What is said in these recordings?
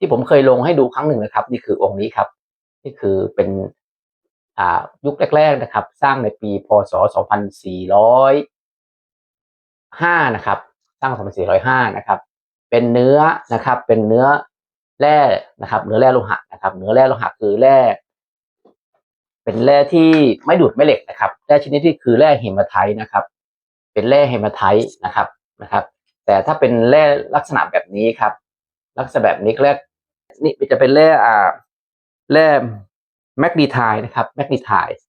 ที่ผมเคยลงให้ดูครั้งหนึ่งนะครับ นี่คือองค์นี้ครับ นี่คือเป็นอ่ายุคแรก ๆนะครับ สร้างในปีพศ 2405 นะครับ สร้าง 2405 นะครับ เป็นเนื้อนะครับ เป็นเนื้อแร่นะครับ เนื้อแร่โลหะนะครับ เนื้อแร่โลหะคือแร่เป็นแร่ที่ไม่ดูดไม่เหล็กนะครับ แร่ชนิดที่คือแร่เฮมาไทต์นะครับ เป็นแร่เฮมาไทต์นะครับ นะครับ แต่ถ้าเป็นแร่ลักษณะแบบนี้ครับ ลักษณะแบบนี้เรียก นี่จะเป็นแร่อ่าแร่แมกนีไทต์นะครับแมกนีไทต์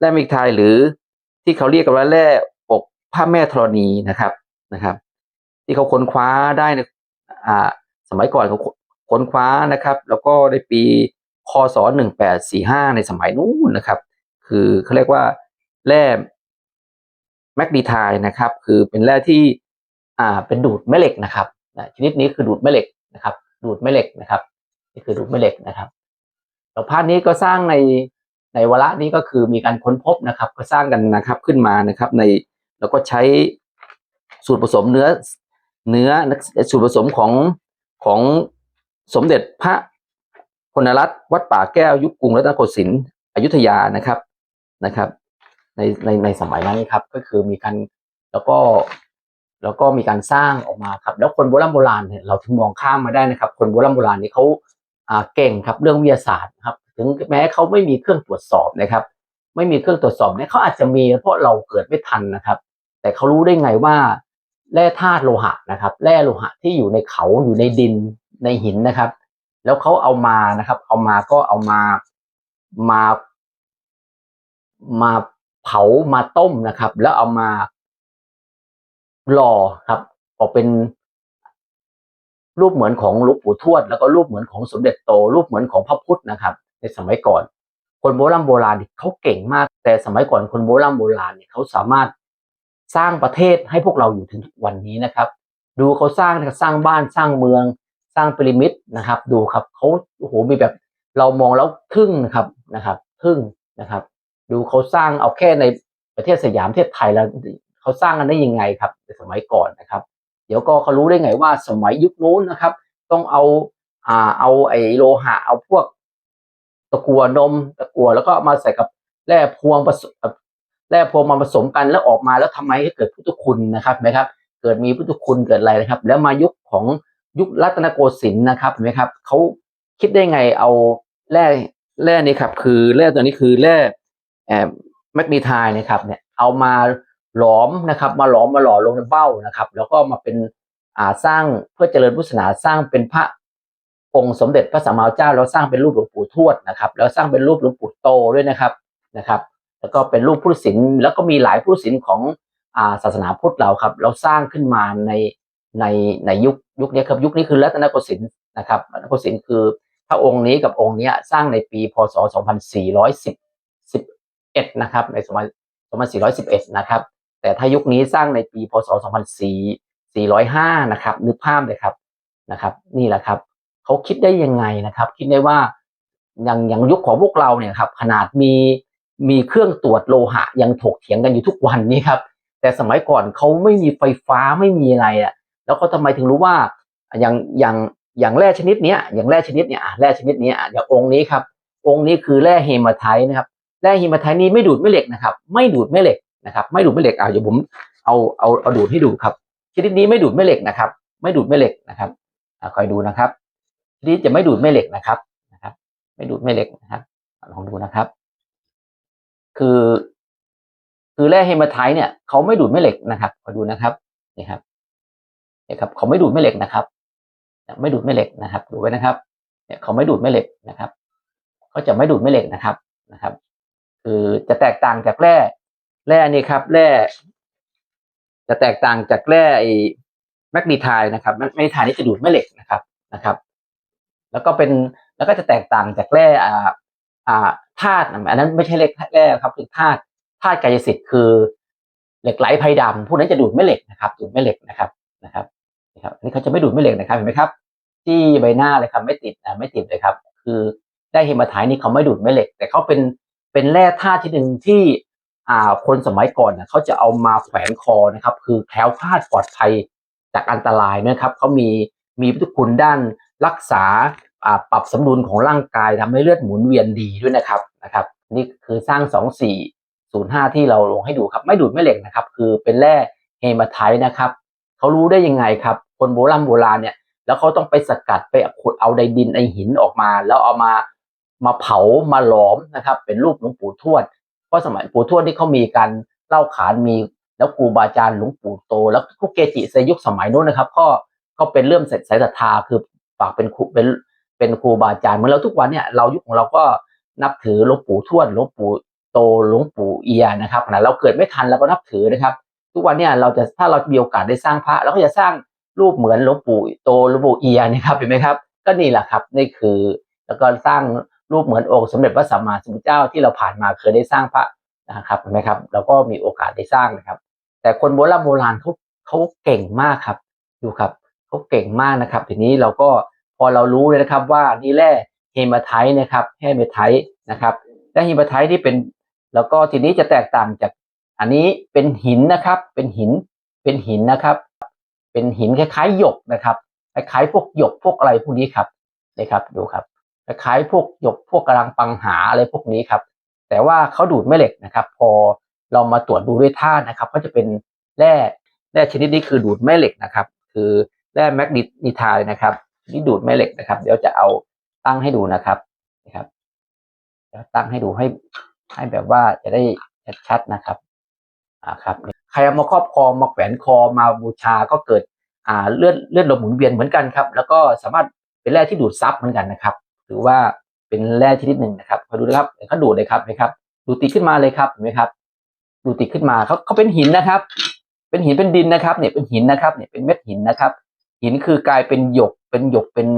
แร่แมกนีไทต์หรือที่เขาเรียกกันว่าแร่อกผ้าแม่ธรณีนะครับนะครับ ที่เขาค้นคว้าได้ในอ่าสมัยก่อนเขาค้นคว้านะครับ แล้วก็ในปีคศ1845 ในสมัยนู้นนะครับ คือเขาเรียกว่าแร่แมกนีไทต์นะครับ คือเป็นแร่ที่อ่าเป็นดูดแม่เหล็กนะครับนะชนิดนี้คือดูดแม่เหล็กนะครับ ดูดแม่เหล็กนะครับนี่คือดูดแม่เหล็กนะครับแล้วภาพนี้ก็สร้างในในวระนี้ก็คือมีการค้นพบนะครับ ก็สร้างกันนะครับขึ้นมานะครับ ในแล้วก็ใช้สูตรผสมเนื้อเนื้อสูตรผสมของของสมเด็จพระพลรัตน์วัดป่าแก้วยุคกรุงรัตนโกสินทร์อยุธยานะครับนะครับ ในในในสมัยนั้นครับ ก็คือมีการแล้วก็ แล้วก็มีการสร้างออกมาครับ แล้วคนโบราณโบราณเนี่ยเราถึงมองข้ามมาได้นะครับ คนโบราณโบราณนี่เขาอ่าเก่งครับเรื่องวิทยาศาสตร์ครับ ถึงแม้เขาไม่มีเครื่องตรวจสอบนะครับ ไม่มีเครื่องตรวจสอบเนี่ยเขาอาจจะมีเพราะเราเกิดไม่ทันนะครับ แต่เขารู้ได้ไงว่าแร่ธาตุโลหะนะครับ แร่โลหะที่อยู่ในเขาอยู่ในดินในหินนะครับ แล้วเขาเอามานะครับ เอามาก็เอามามามาเผามาต้มนะครับ แล้วเอามา หล่อครับ ออกเป็นรูปเหมือนของหลวงปู่ทวด แล้วก็รูปเหมือนของสมเด็จโต รูปเหมือนของพระพุทธนะครับ ในสมัยก่อน คนโบราณโบราณเขาเก่งมาก แต่สมัยก่อนคนโบราณโบราณเนี่ยเขาสามารถสร้างประเทศให้พวกเราอยู่ถึงทุกวันนี้นะครับ ดูเขาสร้างสร้างบ้านสร้างเมือง สร้างพีระมิดนะครับ ดูครับเขาโอ้โหมีแบบเรามองแล้วทึ่งนะครับนะครับทึ่งนะครับ ดูเขาสร้างเอาแค่ในประเทศสยามประเทศไทยแล้ว เขาสร้างกันได้ยังไงครับในสมัยก่อนนะครับ เดี๋ยวก็เขารู้ได้ไงว่าสมัยยุคนู้นนะครับ ต้องเอาอ่าเอาไอ้โลหะเอาพวกตะกัวนมตะกัวแล้วก็มาใส่กับแร่พวงผสมแร่พวงมาผสมกันแล้วออกมาแล้วทำไมให้เกิดพุทธคุณนะครับไหมครับ เกิดมีพุทธคุณเกิดอะไรนะครับ แล้วมายุคของยุครัตนโกสินทร์นะครับเห็นไหมครับเขาคิดได้ไงเอาแร่แร่นี้ครับ คือแร่ตัวนี้คือแร่แอบแมกนีไทน์นะครับเนี่ยเอามา หลอมนะครับ มาหลอมมาหล่อลงในเบ้านะครับ แล้วก็มาเป็นอ่าสร้างเพื่อเจริญพุทธศาสนาสร้างเป็นพระองค์สมเด็จพระสัมมาสัมพุทธเจ้าแล้วสร้างเป็นรูปหลวงปู่ทวดนะครับ แล้วสร้างเป็นรูปหลวงปู่โตด้วยนะครับนะครับ แล้วก็เป็นรูปพุทธศิลป์แล้วก็มีหลายพุทธศิลป์ของอ่าศาสนาพุทธเราครับ เราสร้างขึ้นมาในในในยุคยุคนี้ครับยุคนี้คือรัตนโกสินทร์นะครับรัตนโกสินทร์คือพระองค์นี้กับองค์นี้สร้างในปีพศ 2410 11นะครับในสมัย2411นะครับ แต่ถ้ายุคนี้สร้างในปีพศ 2405 นะครับนึกภาพเลยครับนะครับ นี่แหละครับเขาคิดได้ยังไงนะครับ คิดได้ว่าอย่างอย่างยุคของพวกเราเนี่ยครับ ขนาดมีมีเครื่องตรวจโลหะ ยังถกเถียงกันอยู่ทุกวันนี้ครับ แต่สมัยก่อนเขาไม่มีไฟฟ้าไม่มีอะไรอะแล้วเขาทำไมถึงรู้ว่าอย่างอย่างอย่างแร่ชนิดเนี้ยอย่างแร่ชนิดเนี้ยแร่ชนิดเนี้ยอย่างองค์นี้ครับ องค์นี้คือแร่เฮมาไทนะครับแร่เฮมาไทนี้ไม่ดูดแม่เหล็กนะครับ ไม่ดูดแม่เหล็ก นะครับไม่ดูดแม่เหล็กเอะเดี๋ยวผมเอาเอาเอาดูดให้ดูครับ ชนิดนี้ไม่ดูดแม่เหล็กนะครับ ไม่ดูดแม่เหล็กนะครับคอยดูนะครับชนิดจะไม่ดูดแม่เหล็กนะครับนะครับ ไม่ดูดแม่เหล็กนะครับลองดูนะครับ คือ คือแร่เฮมาไทเนี่ยเขาไม่ดูดแม่เหล็กนะครับคอยดูนะครับนี่ครับนี่ครับ เขาไม่ดูดแม่เหล็กนะครับไม่ดูดแม่เหล็กนะครับ ดูไว้นะครับ เนี่ยเขาไม่ดูดแม่เหล็กนะครับเขาจะไม่ดูดแม่เหล็กนะครับนะครับ คือจะแตกต่างจากแร่ แร่นี่ครับแร่จะแตกต่างจากแร่ไอ้แมกนีไทน์นะครับแมกนีไทน์นี่จะดูดแม่เหล็กนะครับนะครับ แล้วก็เป็นแล้วก็จะแตกต่างจากแร่อ่าอ่าธาตุอันนั้นไม่ใช่เหล็กแร่ครับเป็นธาตุธาตุกายสิทธิ์คือ เหล็กไหลไพดำพวกนั้นจะดูดแม่เหล็กนะครับ ดูดแม่เหล็กนะครับนะครับนะครับอันนี้เขาจะไม่ดูดแม่เหล็กนะครับเห็นไหมครับ ที่ใบหน้าเลยครับไม่ติดอ่าไม่ติดเลยครับ คือได้เฮมาไทนี่เขาไม่ดูดแม่เหล็ก แต่เขาเป็นเป็นแร่ธาตุที่หนึ่งที่ อ่าคนสมัยก่อนนะเขาจะเอามาแขวนคอนะครับ คือแคล้วคลาดปลอดภัยจากอันตรายนะครับเขามีมีพุทธคุณด้านรักษาอ่าปรับสมดุลของร่างกายทำให้เลือดหมุนเวียนดีด้วยนะครับนะครับ นี่คือสร้าง2405ที่เราลงให้ดูครับ ไม่ดูดไม่เหล็กนะครับ คือเป็นแร่เฮมาไทต์นะครับเขารู้ได้ยังไงครับ คนโบราณโบราณเนี่ยแล้วเขาต้องไปสกัดไปขุดเอาไดดินไอหินออกมา แล้วเอามามาเผามาหลอมนะครับ เป็นรูปหลวงปู่ทวด ราะสมัยปู่ทวดที่เขามีการเล่าขานมีแล้วครูบาอาจารย์หลวงปู่โต แล้วทุกเกจิในยุคสมัยนู้นนะครับ ก็ก็เป็นเรื่องสายศรัทธาคือฝากเป็นครูเป็นเป็นครูบาอาจารย์เหมือนเราทุกวันเนี่ยเรายุคของเราก็นับถือหลวงปู่ทวดหลวงปู่โตหลวงปู่เอียนะครับขณะเราเกิดไม่ทันเราก็นับถือนะครับ ทุกวันเนี่ยเราจะถ้าเรามีโอกาสได้สร้างพระเราก็จะสร้างรูปเหมือนหลวงปู่โตหลวงปู่เอียนะครับเห็นไหมครับ ก็นี่แหละครับนี่คือ แล้วก็สร้าง รูปเหมือนองค์สมเด็จพระสัมมาสัมพุทธเจ้าที่เราผ่านมาเคยได้สร้างพระนะครับเห็นไหมครับเราก็มีโอกาสได้สร้างนะครับ แต่คนโบราณโบราณเขาเขาเก่งมากครับดูครับเขาเก่งมากนะครับ ทีนี้เราก็พอเรารู้เลยนะครับว่านี่แร่เฮมาไทต์นะครับเฮมาไทต์นะครับและเฮมาไทต์ที่เป็น แล้วก็ทีนี้จะแตกต่างจากอันนี้เป็นหินนะครับ เป็นหินเป็นหินนะครับ เป็นหินคล้ายๆหยกนะครับคล้ายๆพวกหยกพวกอะไรพวกนี้ครับนะครับดูครับ คล้ายพวกหยกพวกกำลังปังหาอะไรพวกนี้ครับ แต่ว่าเขาดูดแม่เหล็กนะครับ พอเรามาตรวจดูด้วยธานะครับ ก็จะเป็นแร่แร่ชนิดนี้คือดูดแม่เหล็กนะครับ คือแร่แมกนีไทายนะครับที่ดูดแม่เหล็กนะครับ เดี๋ยวจะเอาตั้งให้ดูนะครับนะครับเดี๋ยวตั้งให้ดูให้ให้แบบว่าจะได้ชัดๆนะครับอ่าครับใครเอามาครอบคอมาแขวนคอมาบูชาก็เกิดอ่าเลือดเลือดลมหมุนเวียนเหมือนกันครับ แล้วก็สามารถเป็นแร่ที่ดูดซับเหมือนกันนะครับ ถือว่าเป็นแร่ชนิดหนึ่งนะครับมาดูนะครับเขาดูดเลยครับนไหมครับ ดูดติดขึ้นมาเลยครับเห็นไหมครับ ดูติดขึ้นมาเขาเขาเป็นหินนะครับ เป็นหินเป็นดินนะครับ เนี่ยเป็นหินนะครับ เนี่ยเป็นเม็ดหินนะครับ หินคือกลายเป็นหยก เป็นหยกเป็น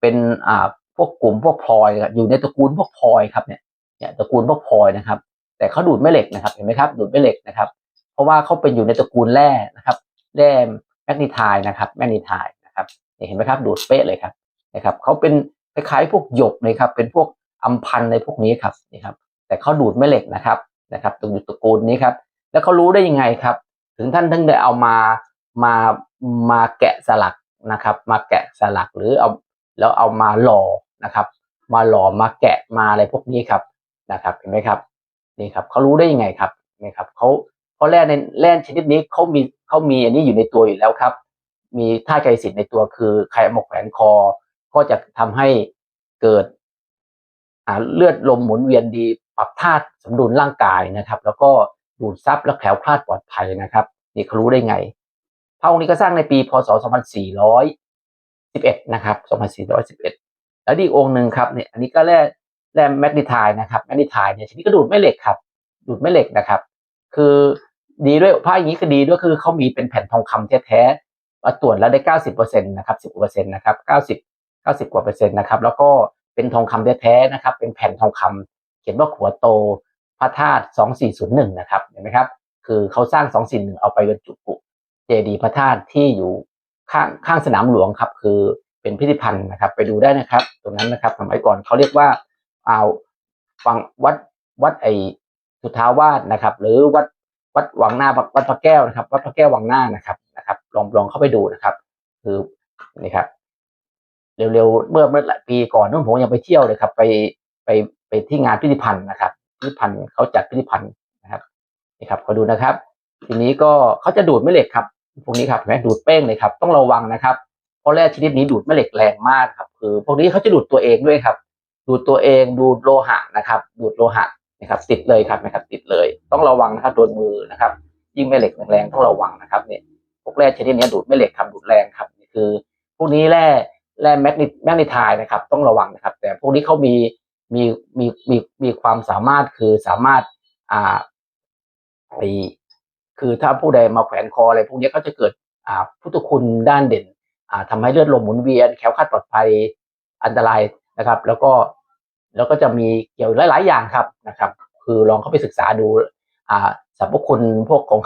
เป็นอ่าพวกกลุ่มพวกพลอยอยู่ในตระกูลพวกพลอยครับเนี่ยเนี่ยตระกูลพวกพลอยนะครับ แต่เขาดูดแม่เหล็กนะครับเห็นไหมครับ ดูดแม่เหล็กนะครับ เพราะว่าเขาเป็นอยู่ในตระกูลแร่นะครับแร่แมกนีไทายนะครับ แมกนีไทายนะครับเห็นไหมครับ ดูดเป๊ะเลยครับนะครับเขาเป็น คล้ายๆพวกหยกนะครับ เป็นพวกอัมพันในพวกนี้ครับนี่ครับ แต่เขาดูดแม่เหล็กนะครับนะครับตรงอยู่ตระกูลนี้ครับ แล้วเขารู้ได้ยังไงครับ ถึงท่านถึงได้เอามามามาแกะสลักนะครับ มาแกะสลักหรือเอาแล้วเอามาหล่อนะครับ มาหล่อมาแกะมาอะไรพวกนี้ครับนะครับเห็นไหมครับนี่ครับเขารู้ได้ยังไงครับนี่ครับเขาเพราะแร่ในแร่ชนิดนี้เขามีเขามีอันนี้อยู่ในตัวอยู่แล้วครับ มีท่าใจสิทธิ์ในตัวคือใครเอามาแขวนคอ ก็จะทำให้เกิดเลือดลมหมุนเวียนดี ปรับธาตุสมดุลร่างกายนะครับ แล้วก็ดูดซับและแคล้วคลาดปลอดภัยนะครับ นี่เขารู้ได้ไง พระองค์นี้ก็สร้างในปีพศ 2411 นะครับ 2411 แล้วอีกองค์หนึ่งครับเนี่ยอันนี้ก็แร่แร่แมกนีไทายนะครับแมกนีไทายเนี่ยชนิดก็ดูดแม่เหล็กครับ ดูดแม่เหล็กนะครับ คือดีด้วยผ้าอย่างนี้ก็ดีด้วยคือเขามีเป็นแผ่นทองคำแท้ๆมาตรวจแล้วได้ 90%นะครับ 10%นะครับ 90 กว่าเปอร์เซ็นต์นะครับแล้วก็เป็นทองคำแท้ๆนะครับ เป็นแผ่นทองคำเขียนว่าขัวโตพระธาตุ2401 นะครับเห็นไหมครับ คือเขาสร้าง 241 เอาไปบรรจุปุเจดีย์พระธาตุที่อยู่ข้างข้างสนามหลวงครับ คือเป็นพิพิธภัณฑ์นะครับ ไปดูได้นะครับ ตรงนั้นนะครับสมัยก่อนเขาเรียกว่าเอาฟังวัดวัดไอสุทาวาสนะครับ หรือวัดวัดวังหน้าวัดพระแก้วนะครับ วัดพระแก้ววังหน้านะครับนะครับ ลองลองเข้าไปดูนะครับ คือนี่ครับ เร็วๆเมื่อเมื่อหลายปีก่อนนู้นผมยังไปเที่ยวเลยครับ ไปไปไปที่งานพิพิธภัณฑ์นะครับพิพิธภัณฑ์เขาจัดพิพิธภัณฑ์นะครับนี่ครับขอดูนะครับ ทีนี้ก็เขาจะดูดแม่เหล็กครับพวกนี้ครับเห็นไหมดูดเป้งเลยครับ ต้องระวังนะครับเพราะแร่ชนิดนี้ดูดแม่เหล็กแรงมากครับคือพวกนี้เขาจะดูดตัวเองด้วยครับ ดูดตัวเองดูดโลหะนะครับ ดูดโลหะนะครับติดเลยครับนะครับ ติดเลย ต้องระวังนะครับโดนมือนะครับ ยิ่งแม่เหล็กแรงๆต้องระวังนะครับเนี่ยพวกแร่ชนิดนี้ดูดแม่เหล็กครับดูดแรงครับ คือพวกนี้แร่ แร่แมกนีแมกนีไทายนะครับ ต้องระวังนะครับ แต่พวกนี้เขามีมีมีมีมีความสามารถคือสามารถอ่าไอคือถ้าผู้ใดมาแขวนคออะไรพวกนี้ก็จะเกิดอ่าพุทธคุณด้านเด่นอ่าทำให้เลือดลมหมุนเวียนแคล้วคลาดปลอดภัยอันตรายนะครับ แล้วก็แล้วก็จะมีเกี่ยวหลาย ๆ อย่างครับนะครับ คือลองเข้าไปศึกษาดูอ่าสรรพคุณพวกของ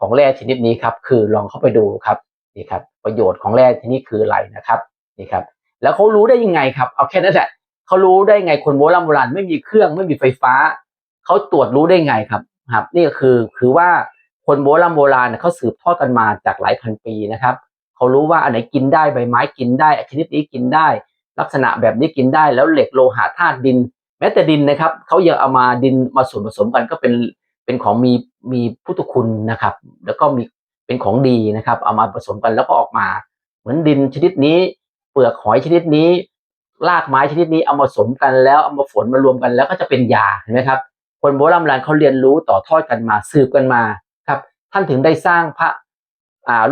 ของแร่ชนิดนี้ครับ คือลองเข้าไปดูครับนี่ครับ ประโยชน์ของแร่ชนิดคืออะไรนะครับ นี่ครับแล้วเขารู้ได้ยังไงครับเอาแค่นั้นแหละเขารู้ได้ไงคนโบราณโบราณไม่มีเครื่องไม่มีไฟฟ้าเขาตรวจรู้ได้ไงครับครับ นี่ก็คือคือว่าคนโบราณโบราณเขาสืบทอดกันมาจากหลายพันปีนะครับเขารู้ว่าอันไหนกินได้ใบไม้กินได้ชนิดนี้กินได้ ลักษณะแบบนี้กินได้แล้วเหล็กโลหะธาตุดิน แม้แต่ดินนะครับเขายังเอามาดินมาส่วนผสมกันก็เป็นเป็นของมีมีพุทธคุณนะครับ แล้วก็มีเป็นของดีนะครับ เอามาผสมกันแล้วก็ออกมา เหมือนดินชนิดนี้ เปลือกหอยชนิดนี้รากไม้ชนิดนี้เอามาสมกันแล้วเอามาฝนมารวมกันแล้วก็จะเป็นยาเห็นไหมครับ คนโบราณเขาเรียนรู้ต่อทอดกันมาสืบกันมาครับ ท่านถึงได้สร้างพระ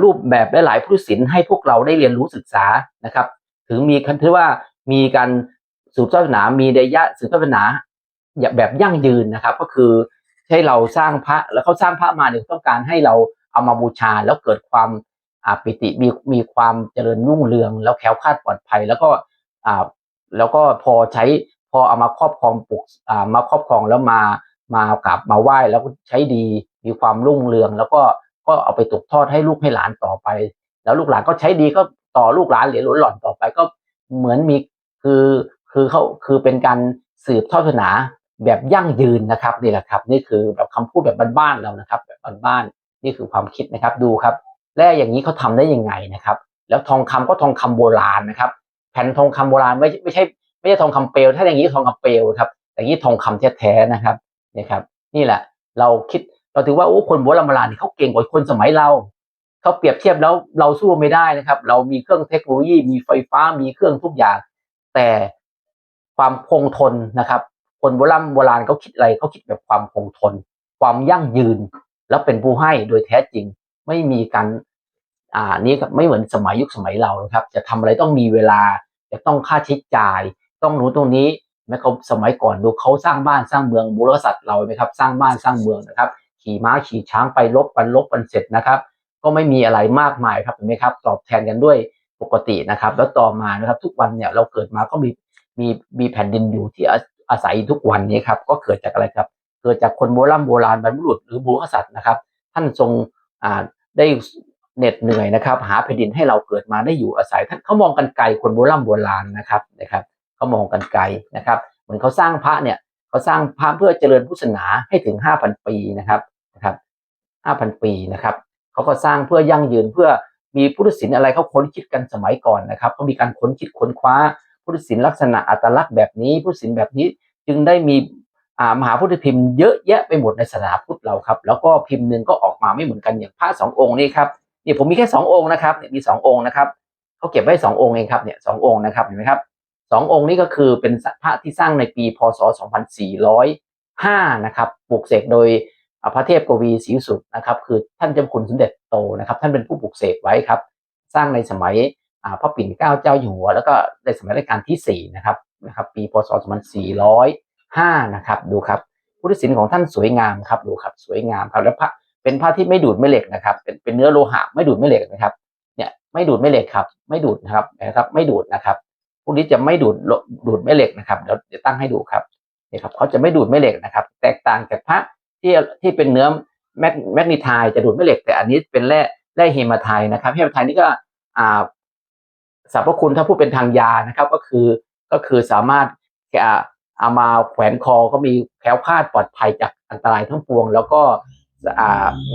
รูปแบบหลายๆพุทธศิลป์ให้พวกเราได้เรียนรู้ศึกษานะครับ ถึงมีคันถือว่ามีการสืบทอดศาสนา มีเดยะสืบทอดศาสนาแบบยั่งยืนนะครับ ก็คือให้เราสร้างพระแล้วเขาสร้างพระมาเนี่ยต้องการให้เราเอามาบูชาแล้วเกิดความ ปิติมีมีความเจริญรุ่งเรือง แล้วแคล้วคลาดปลอดภัย แล้วก็อ่าแล้วก็พอใช้พอเอามาครอบครองปลูกอ่ามาครอบครองแล้วมามากราบมาไหว้แล้วใช้ดีมีความรุ่งเรือง แล้วก็ก็เอาไปตกทอดให้ลูกให้หลานต่อไป แล้วลูกหลานก็ใช้ดีก็ต่อลูกหลานเหรียญหลนหล่อนต่อไปก็เหมือนมีคือคือเขาคือเป็นการสืบทอดศาสนาแบบยั่งยืนนะครับนี่แหละครับ นี่คือแบบคำพูดแบบบ้านๆเรานะครับ แบบบ้านๆนี่คือความคิดนะครับดูครับ แร่อย่างนี้เขาทำได้ยังไงนะครับ แล้วทองคำก็ทองคำโบราณนะครับ แผ่นทองคำโบราณไม่ไม่ใช่ไม่ใช่ทองคำเปลว ถ้าอย่างนี้ทองคำเปลวครับแต่อย่างนี้ทองคำแท้ๆนะครับนี่ครับ นี่แหละ เราคิดเราถือว่าโอ้คนโบราณโบราณเขาเก่งกว่าคนสมัยเราเขาเปรียบเทียบแล้วเราสู้ไม่ได้นะครับ เรามีเครื่องเทคโนโลยีมีไฟฟ้ามีเครื่องทุกอย่าง แต่ความคงทนนะครับ คนโบราณโบราณเขาคิดอะไรเขาคิดแบบความคงทน ความยั่งยืน แล้วเป็นผู้ให้โดยแท้จริง ไม่มีการอ่านี่ไม่เหมือนสมัยยุคสมัยเรานะครับ จะทำอะไรต้องมีเวลาจะต้องค่าใช้จ่าย ต้องรู้ตรงนี้แม้เขาสมัยก่อนดูเขาสร้างบ้านสร้างเมืองบุรษัตริย์เราไหมครับ สร้างบ้านสร้างเมืองนะครับ ขี่ม้าขี่ช้างไปลบกันลบกันเสร็จนะครับ ก็ไม่มีอะไรมากมายครับเห็นไหมครับ ตอบแทนกันด้วยปกตินะครับ แล้วต่อมานะครับ ทุกวันเนี่ยเราเกิดมาก็มีมีมีแผ่นดินอยู่ที่อาอาศัยทุกวันนี้ครับ ก็เกิดจากอะไรครับ เกิดจากคนโบราณโบราณบรรพบุรุษหรือบุรุษกษัตริย์นะครับ ท่านทรง ได้เหน็ดเหนื่อยนะครับ หาแผ่นดินให้เราเกิดมาได้อยู่อาศัยท่านเขามองกันไกลคนโบราณโบราณนะครับนะครับเขามองกันไกลนะครับ เหมือนเขาสร้างพระเนี่ยเขาสร้างพระเพื่อเจริญพุทธศาสนาให้ถึงห้าพันปีนะครับนะครับห้าพันปีนะครับเขาก็สร้างเพื่อยั่งยืนเพื่อมีพุทธศิลป์อะไรเขาค้นคิดกันสมัยก่อนนะครับเขามีการค้นคิดค้นคว้าพุทธศิลป์ลักษณะอัตลักษณ์แบบนี้พุทธศิลป์แบบนี้จึงได้มีมหาพุทธพิมพ์เยอะแยะไปหมดในศาสนาพุทธเราครับ แล้วก็พิมพ์หนึ่งก็ มาไม่เหมือนกันอย่างพระสององค์นี่ครับเนี่ยผมมีแค่สององค์นะครับเนี่ยมีสององค์นะครับเขาเก็บไว้สององค์เองครับเนี่ยสององค์นะครับเห็นไหมครับสององค์นี้ก็คือเป็นพระที่สร้างในปีพศ 2405 นะครับปลูกเสกโดยพระเทพกวีศรีสุดนะครับ คือท่านเจ้าคุณสมเด็จโตนะครับ ท่านเป็นผู้ปลูกเสกไว้ครับ สร้างในสมัยพระปิ่นเกล้าเจ้าอยู่หัว แล้วก็ในสมัยรัชกาลที่ 4 นะครับนะครับ ปีพศ 2405 นะครับ ดูครับ พุทธศิลป์ของท่านสวยงามครับ ดูครับ สวยงามครับ แล้วพระ เป็นพระที่ไม่ดูดไม่เหล็กนะครับ เป็นเป็นเนื้อโลหะไม่ดูดไม่เหล็กนะครับ เนี่ยไม่ดูดไม่เหล็กครับ ไม่ดูดนะครับนะครับ ไม่ดูดนะครับพวกนี้จะไม่ดูดดูดแม่เหล็กนะครับเดี๋ยวจะตั้งให้ดูครับนี่ครับเขาจะไม่ดูดแม่เหล็กนะครับ แตกต่างจากพระที่ที่เป็นเนื้อแมกแมกนีไทจะดูดแม่เหล็ก แต่อันนี้เป็นแร่แร่เฮมาไทนะครับเฮมาไทนี่ก็อ่าสรรพคุณถ้าพูดเป็นทางยานะครับ ก็คือก็คือสามารถเอามาแขวนคอก็มีแคล้วคลาดปลอดภัยจากอันตรายทั้งปวง แล้วก็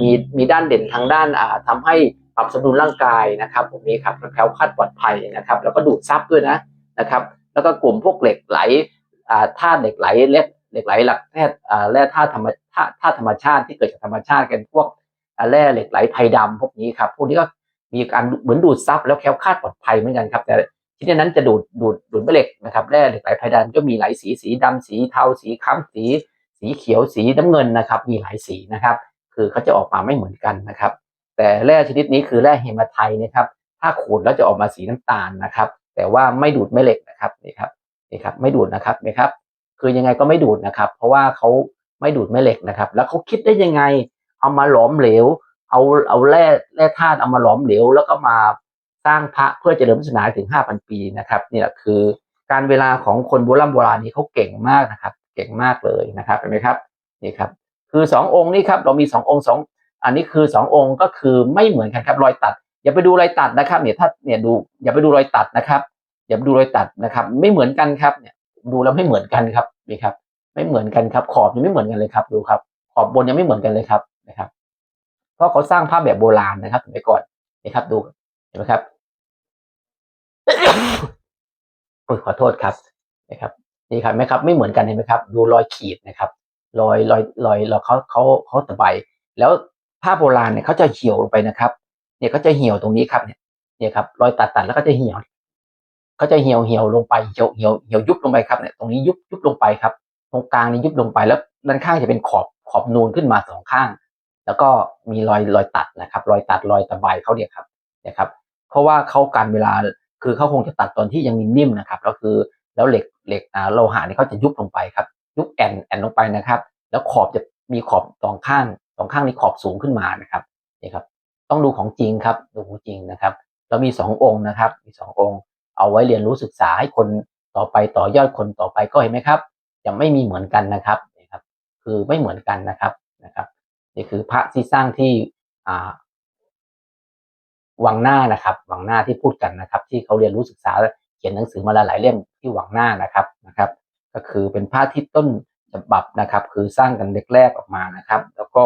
มีมีด้านเด่นทางด้านอ่าทำให้ปรับสมดุลร่างกายนะครับตรงนี้ครับแคล้วคลาดปลอดภัยนะครับ แล้วก็ดูดซับด้วยนะนะครับ แล้วก็กลุ่มพวกเหล็กไหลธาตุเหล็กไหลเล็กเหล็กไหลหลักแร่แร่ธาตุธรรมธาตุธาตุธรรมชาติที่เกิดจากธรรมชาติกันพวกแร่เหล็กไหลไทยดำพวกนี้ครับพวกนี้ก็มีการเหมือนดูดซับแล้วแคล้วคลาดปลอดภัยเหมือนกันครับ แต่ที่นั้นจะดูดดูดดูดแม่เหล็กนะครับแร่เหล็กไหลไทยดำก็มีหลายสีสีดำสีเทาสีค้ำสี สีเขียวสีน้ำเงินนะครับ มีหลายสีนะครับ คือเขาจะออกมาไม่เหมือนกันนะครับ แต่แร่ชนิดนี้คือแร่เฮมาไทนะครับ ถ้าขูดแล้วจะออกมาสีน้ำตาลนะครับ แต่ว่าไม่ดูดแม่เหล็กนะครับนี่ครับนี่ครับไม่ดูดนะครับนี่ครับ คือยังไงก็ไม่ดูดนะครับ เพราะว่าเขาไม่ดูดแม่เหล็กนะครับ แล้วเขาคิดได้ยังไง เอามาหลอมเหลว เอาเอาแร่แร่ธาตุเอามาหลอมเหลว แล้วก็มาสร้างพระเพื่อเจริญพุทธศาสนาถึง5,000ปีนะครับนี่แหละคือการเวลาของคนโบราณโบราณนี้เขาเก่งมากนะครับ เก่งมากเลยนะครับเห็นไหมครับนี่ครับ คือสององค์นี้ครับเรามีสององค์สองอันนี้คือสององค์ก็คือไม่เหมือนกันครับรอยตัด อย่าไปดูรอยตัดนะครับเนี่ยถ้าเนี่ยดูอย่าไปดูรอยตัดนะครับ อย่าไปดูรอยตัดนะครับ ไม่เหมือนกันครับเนี่ยดูแล้วไม่เหมือนกันครับนี่ครับ ไม่เหมือนกันครับ ขอบยังไม่เหมือนกันเลยครับดูครับ ขอบบนยังไม่เหมือนกันเลยครับนะครับ เพราะเขาสร้างภาพแบบโบราณนะครับไปก่อนนะครับดูเห็นไหมครับขอโทษครับนะครับนี่ครับไหมครับ ไม่เหมือนกันเห็นไหมครับ ดูรอยขีดนะครับ รอยรอยรอยรอยเขาเขาเขาตะไบแล้วผ้าโบราณเนี่ยเขาจะเหี่ยวลงไปนะครับ เนี่ยเขาจะเหี่ยวตรงนี้ครับเนี่ยเนี่ยครับรอยตัดตัดแล้วก็จะเหี่ยวเขาจะเหี่ยวเหี่ยวลงไปเหี่ยวเหี่ยวเหี่ยวยุบลงไปครับเนี่ยตรงนี้ยุบยุบลงไปครับ ตรงกลางนี้ยุบลงไปแล้วด้านข้างจะเป็นขอบขอบนูนขึ้นมาสองข้าง แล้วก็มีรอยรอยตัดนะครับ รอยตัดรอยตะไบเขาเนี่ยครับเนะครับ เพราะว่าเขาการเวลาคือเขาคงจะตัดตอนที่ยังนิ่มๆนะครับแล้วคือแล้วเหล็กเหล็กอ่าโลหะนี่เขาจะยุบลงไปครับ ยุบแอนแอนลงไปนะครับ แล้วขอบจะมีขอบสองข้างสองข้างนี้ขอบสูงขึ้นมานะครับนี่ครับ ต้องดูของจริงครับดูของจริงนะครับ เรามีสององค์นะครับ มีสององค์ เอาไว้เรียนรู้ศึกษาให้คนต่อไปต่อยอดคนต่อไปก็เห็นไหมครับ จะไม่มีเหมือนกันนะครับนี่ครับ คือไม่เหมือนกันนะครับนะครับนี่คือพระที่สร้างที่อ่าวังหน้านะครับวังหน้าที่พูดกันนะครับ ที่เขาเรียนรู้ศึกษาเขียนหนังสือมาหลายเล่มที่วังหน้านะครับนะครับ ก็คือเป็นผ้าที่ต้นฉบับนะครับ คือสร้างกันแรกๆออกมานะครับ แล้วก็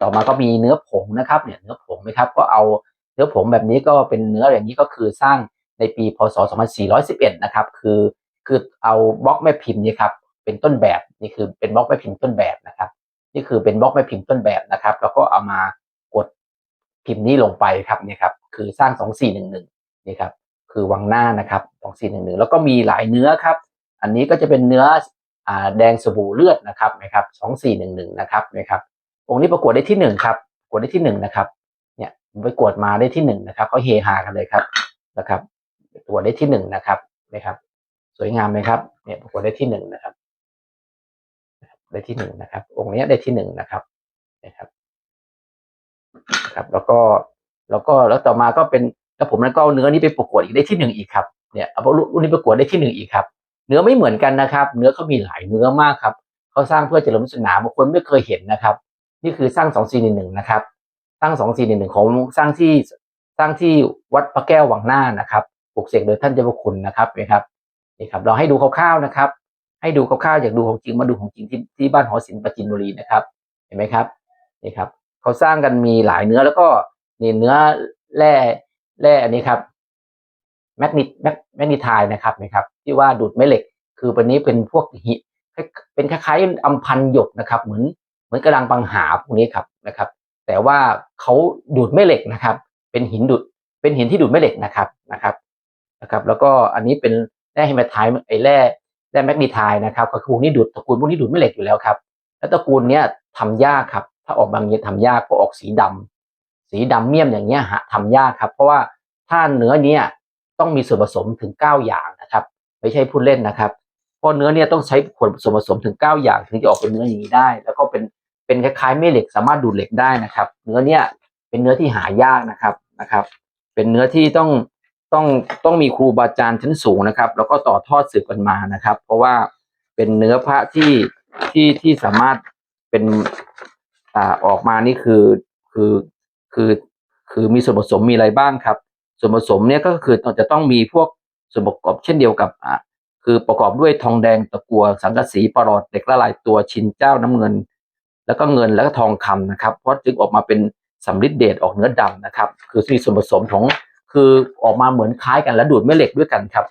ต่อมาก็มีเนื้อผงนะครับเนี่ยเนื้อผงนะครับก็เอาเนื้อผงแบบนี้ก็เป็นเนื้ออย่างนี้ก็คือสร้างในปีพศ 2411 นะครับ คือคือเอาบล็อกแม่พิมพ์นี่ครับเป็นต้นแบบนี่คือเป็นบล็อกแม่พิมพ์ต้นแบบนะครับ นี่คือเป็นบล็อกแม่พิมพ์ต้นแบบนะครับ แล้วก็เอามากดพิมพ์นี้ลงไปครับเนี่ยครับคือสร้าง 2411นี่ครับคือวังหน้านะครับ 2411 แล้วก็มีหลายเนื้อครับ อันนี้ก็จะเป็นเนื้ออแดงสบู่เลือดนะครับนะครับ2411นะครับนะครับองค์นี้ประกวดได้ที่หนึ่งครับประกวดได้ที่หนึ่งนะครับเนี่ยประกวดมาได้ที่หนึ่งนะครับเขาเฮฮากันเลยครับนะครับประกวดได้ที่หนึ่งนะครับนะครับ สวยงามไหมครับเนี่ยประกวดได้ที่หนึ่งนะครับได้ที่หนึ่งนะครับ องค์นี้ได้ที่หนึ่งนะครับนะครับครับ แล้วก็แล้วก็แล้วต่อมาก็เป็นแล้วผมนั้นก็เอาเนื้อนี้ไปประกวดอีกได้ที่หนึ่งอีกครับเนี่ยเอารุ่นนี้ประกวดได้ที่หนึ่งอีกครับ เนื้อไม่เหมือนกันนะครับ เนื้อเขามีหลายเนื้อมากครับเขาสร้างเพื่อเจริญศาสนาบางคนไม่เคยเห็นนะครับ นี่คือสร้างสองสี่หนึ่งหนึ่งนะครับสร้างสองสี่หนึ่งหนึ่งของสร้างที่สร้างที่วัดพระแก้ววังหน้านะครับปลูกเสกโดยท่านเจ้าพระคุณนะครับนะครับนี่ครับเราให้ดูคร่าวๆนะครับ ให้ดูคร่าวๆอยากดูของจริงมาดูของจริงที่ที่บ้านหอศิลป์ปจินบุรีนะครับ เห็นไหมครับนี่ครับเขาสร้างกันมีหลายเนื้อแล้วก็นี่เนื้อแร่แร่อันนี้ครับ แมกนิแมกนิทายนะครับนะครับ ที่ว่าดูดแม่เหล็ก คือวันนี้เป็นพวกหิเป็นคล้ายๆอัมพันหยกนะครับ เหมือนเหมือนกระดังปังหาพวกนี้ครับนะครับ แต่ว่าเขาดูดแม่เหล็กนะครับ เป็นหินดูดเป็นหินที่ดูดแม่เหล็กนะครับนะครับนะครับ แล้วก็อันนี้เป็นแร่เฮมาไทายไอแร่แร่แมกนีไทายนะครับก็คือพวกนี้ดูดตระกูลพวกนี้ดูดแม่เหล็กอยู่แล้วครับ แล้วตระกูลเนี้ยทำยากครับ ถ้าออกบางอย่างทำยากเพราะออกสีดำสีดำเมี่ยมอย่างเงี้ยหาทำยากครับ เพราะว่าถ้าเนื้อเนี้ย ต้องมีส่วนผสมถึงเก้าอย่างนะครับ ไม่ใช่พูดเล่นนะครับเพราะเนื้อเนี่ยต้องใช้ส่วนผสมถึงเก้าอย่างถึงจะออกเป็นเนื้ออย่างนี้ได้ แล้วก็เป็นเป็นคล้ายๆแม่เหล็กสามารถดูดเหล็กได้นะครับ เนื้อเนี่ยเป็นเนื้อที่หายากนะครับนะครับ เป็นเนื้อที่ต้องต้องต้องมีครูบาอาจารย์ชั้นสูงนะครับ แล้วก็ต่อทอดสืบกันมานะครับ เพราะว่าเป็นเนื้อพระที่ที่ที่สามารถเป็นอ่าออกมานี่คือคือคือคือมีส่วนผสมมีอะไรบ้างครับ ส่วนผสมเนี่ยก็คือจะต้องมีพวกส่วนประกอบเช่นเดียวกับอ่าคือประกอบด้วยทองแดงตะกัวสังกะสีปลอดเหล็กละลายตัวชินเจ้าน้ำเงิน แล้วก็เงินแล้วก็ทองคำนะครับ เพราะจึงออกมาเป็นสำริดเดชออกเนื้อดำนะครับ คือมีส่วนผสมของคือออกมาเหมือนคล้ายกันและดูดแม่เหล็กด้วยกันครับ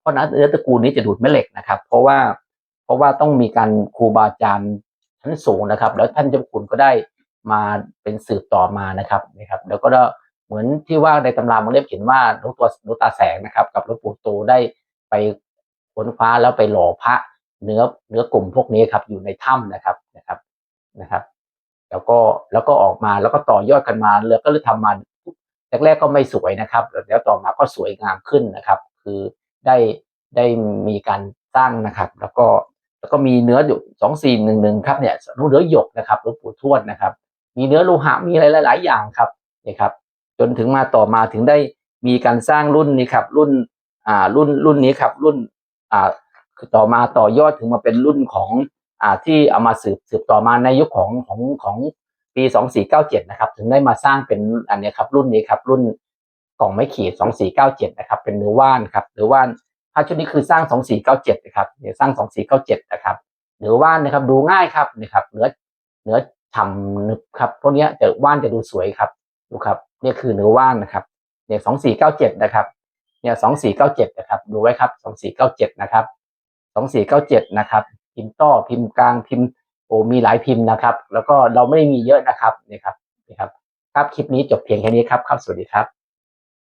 เพราะนั้นเนื้อตระกูลนี้จะดูดแม่เหล็กนะครับ เพราะว่าเพราะว่าต้องมีการครูบาอาจารย์ชั้นสูงนะครับ แล้วท่านเจ้าคุณก็ได้มาเป็นสืบต่อมานะครับนะครับ แล้วก็ เหมือนที่ว่าในตำรามันเรียกเขียนว่าหลวงตัวหลวงตาแสงนะครับ กับหลวงปู่โตได้ไปค้นคว้าแล้วไปหล่อพระเนื้อเนื้อกลุ่มพวกนี้ครับอยู่ในถ้ำนะครับนะครับนะครับ แล้วก็แล้วก็ออกมาแล้วก็ต่อยอดกันมาแล้วก็เลยทำมาแรกๆก็ไม่สวยนะครับ แล้วต่อมาก็สวยงามขึ้นนะครับ คือได้ได้มีการสร้างนะครับ แล้วก็แล้วก็มีเนื้ออยู่สองสี่หนึ่งหนึ่งครับเนี่ยเนื้อหยกนะครับหลวงปู่ทวดนะครับ มีเนื้อโลหะมีอะไรหลาย ๆ อย่างครับนี่ครับ จนถึงมาต่อมาถึงได้มีการสร้างรุ่นนี้ครับรุ่นอ่ารุ่นรุ่นนี้ครับรุ่นอ่าต่อมาต่อยอดถึงมาเป็นรุ่นของอ่าที่เอามาสืบสืบต่อมาในยุคของของของปี 2497 นะครับ ถึงได้มาสร้างเป็นอันนี้ครับ รุ่นนี้ครับ รุ่นกล่องไม้ขีด 2497 นะครับ เป็นเนื้อว่านครับเนื้อว่านผ้าชุดนี้คือสร้าง 2497 นะครับเนี่ยสร้าง 2497 นะครับเนื้อว่านนะครับดูง่ายครับนี่ครับเนื้อเนื้อฉ่ำนึบครับพวกนี้จะว่านจะดูสวยครับ ดูครับนี่คือเนื้อว่านนะครับเนี่ยสองสี่เก้าเจ็ดนะครับเนี่ยสองสี่เก้าเจ็ดนะครับ ดูไว้ครับสองสี่เก้าเจ็ดนะครับสองสี่เก้าเจ็ดนะครับ พิมพ์ต้อพิมพ์กลางพิมพ์โอ้มีหลายพิมพ์นะครับ แล้วก็เราไม่ได้มีเยอะนะครับนี่ครับนี่ครับ ครับคลิปนี้จบเพียงแค่นี้ครับครับสวัสดีครับ